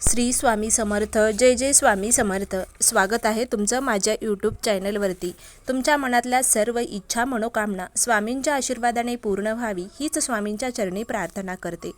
श्री स्वामी समर्थ जय जय स्वामी समर्थ. स्वागत आहे तुमचं माझ्या यूट्यूब चॅनलवरती तुमच्या मनातल्या सर्व इच्छा मनोकामना स्वामींच्या आशीर्वादाने पूर्ण व्हावी हीच स्वामींच्या चरणी प्रार्थना करते.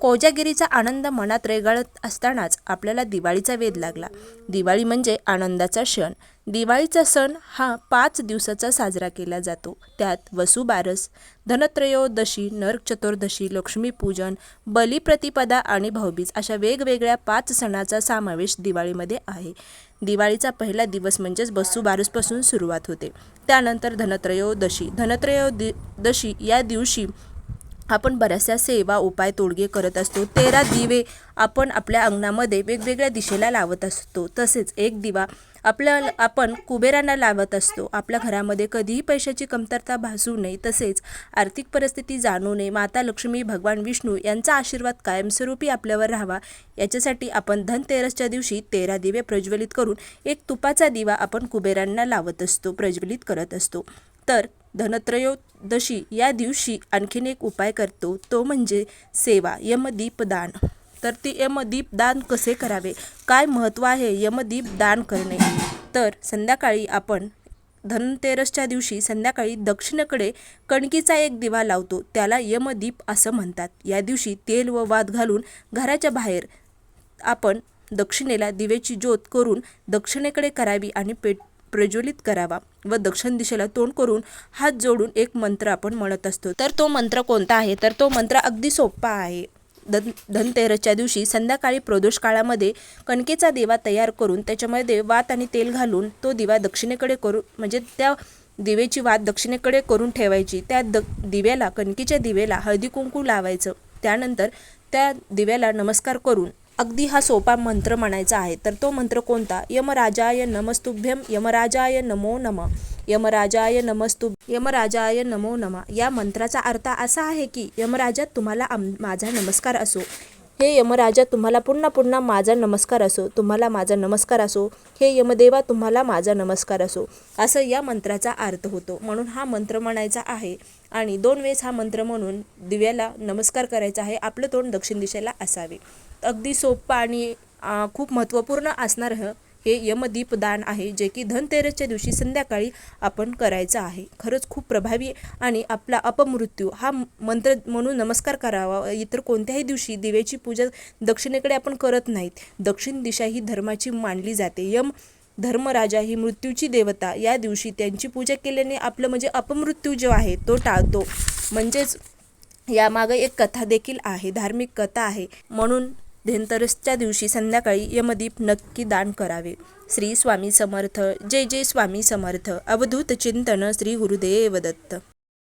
कोजागिरीचा आनंद मनात रेगाळत असतानाच आपल्याला दिवाळीचा वेध लागला. दिवाळी म्हणजे आनंदाचा क्षण. दिवाळीचा सण हा पाच दिवसाचा साजरा केला जातो. त्यात वसुबारस धनत्रयोदशी नरक चतुर्दशी लक्ष्मीपूजन बलिप्रतिपदा आणि भाऊबीज अशा वेगवेगळ्या पाच सणाचा समावेश दिवाळीमध्ये आहे. दिवाळीचा पहिला दिवस म्हणजेच वसुबारसपासून सुरुवात होते. त्यानंतर धनत्रयोदशी. धनत्रयोदशी या दिवशी आपण बऱ्याचशा सेवा उपाय तोडगे करत असतो. तेरा दिवे आपण आपल्या अंगणामध्ये वेगवेगळ्या दिशेला लावत असतो. तसेच एक दिवा आपल्या आपण कुबेरांना लावत असतो. आपल्या घरामध्ये कधीही पैशाची कमतरता भासू नये. तसेच आर्थिक परिस्थिती जाणू नये. माता लक्ष्मी भगवान विष्णू यांचा आशीर्वाद कायमस्वरूपी आपल्यावर राहावा. याच्यासाठी आपण धनतेरसच्या दिवशी तेरा दिवे प्रज्वलित करून एक तुपाचा दिवा आपण कुबेरांना लावत असतो प्रज्वलित करत असतो. तर धनत्रयोदशी या दिवशी आणखीन एक उपाय करतो. तो म्हणजे सेवा यमदीप दान तर ती यमदीप दान कसे करावे? काय महत्त्व आहे यमदीप दान करणे? तर संध्याकाळी आपण धनतेरसच्या दिवशी संध्याकाळी दक्षिणेकडे कणकीचा एक दिवा लावतो. त्याला यमदीप असं म्हणतात. या दिवशी तेल व वात घालून घराच्या बाहेर आपण दक्षिणेला दिवेची ज्योत करून दक्षिणेकडे करावी आणि पेट प्रज्वलित करावा व दक्षिण दिशेला तोंड करून हात जोडून एक मंत्र आपण म्हणत असतो. तर तो मंत्र कोणता आहे? तर तो मंत्र अगदी सोपा आहे. धन धनतेरसच्या दिवशी संध्याकाळी प्रदोष काळामध्ये कणकेचा दिवा तयार करून त्याच्यामध्ये वात आणि तेल घालून तो दिवा दक्षिणेकडे करू म्हणजे त्या दिवेची वात दक्षिणेकडे करून ठेवायची. त्या द दिव्याला कणकीच्या दिवेला हळदी कुंकू लावायचं. त्यानंतर त्या दिव्याला नमस्कार करून अगदी हा सोपा मंत्र म्हणायचा आहे. तर तो मंत्र कोणता? यमराजाय नमस्तुभ्यम यमराजाय नमो नम यमराजाय नमस्तुभ यमराजाय नमो नम. या मंत्राचा अर्थ असा आहे की यमराजा तुम्हाला आम माझा नमस्कार असो. हे यमराजा तुम्हाला पुन्हा पुन्हा माझा नमस्कार असो. तुम्हाला माझा नमस्कार असो. हे यमदेवा तुम्हाला माझा नमस्कार असो. असं या मंत्राचा अर्थ होतो. म्हणून हा मंत्र म्हणायचा आहे. आणि दोन वेळेस हा मंत्र म्हणून दिव्याला नमस्कार करायचा आहे. आपलं तोंड दक्षिण दिशेला असावे. अगदी सोपं आणि खूप महत्त्वपूर्ण असणारं हे यमदीप दान आहे जे की धनतेरसच्या दिवशी संध्याकाळी आपण करायचं आहे. खरंच खूप प्रभावी आणि आपला अपमृत्यू हा मंत्र म्हणून नमस्कार करावा इतर कोणत्याही दिवशी दिव्याची पूजा दक्षिणेकडे आपण करत नाहीत. दक्षिण दिशा ही धर्माची मानली जाते. यम धर्मराजा ही मृत्यूची देवता. या दिवशी त्यांची पूजा केल्याने आपलं म्हणजे अपमृत्यू जो आहे तो टाळतो. म्हणजेच यामागे एक कथा देखील आहे धार्मिक कथा आहे. म्हणून धनतेरसच्या दिवशी संध्याकाळी यमदीप नक्की दान करावे. श्री स्वामी समर्थ. जय जय स्वामी समर्थ. अवधूत चिंतन श्री गुरुदेव दत्त